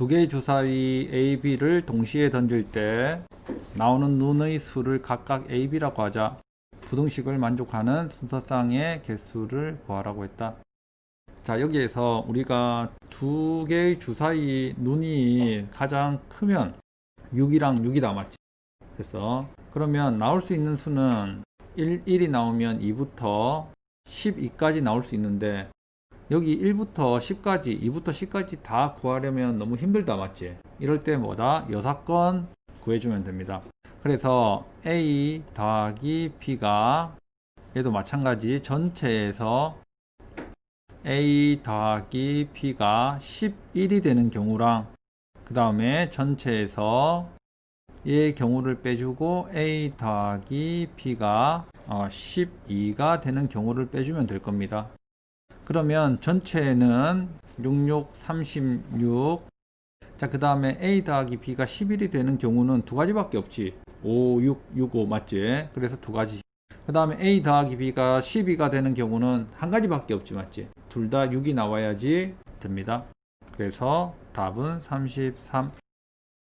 두 개의 주사위 A, B를 동시에 던질 때 나오는 눈의 수를 각각 A, B라고 하자. 부등식을 만족하는 순서상의 개수를 구하라고 했다. 자, 여기에서 우리가 두 개의 주사위 눈이 가장 크면 6이랑 6이 남았지. 그래서 그러면 나올 수 있는 수는 1, 1이 나오면 2부터 12까지 나올 수 있는데 여기 1부터 10까지, 2부터 10까지 다 구하려면 너무 힘들다, 맞지? 이럴 때 뭐다? 여사건 구해주면 됩니다. 그래서 A 더하기 B가 얘도 마찬가지 전체에서 A 더하기 B가 11이 되는 경우랑 그 다음에 전체에서 얘의 경우를 빼주고 A 더하기 B가 12가 되는 경우를 빼주면 될 겁니다. 그러면 전체는 66, 36. 자, 그 다음에 A 더하기 B가 11이 되는 경우는 두 가지밖에 없지. 5, 6, 6, 5 맞지? 그래서 두 가지. 그 다음에 A 더하기 B가 12가 되는 경우는 한 가지밖에 없지 맞지? 둘 다 6이 나와야지 됩니다. 그래서 답은 33.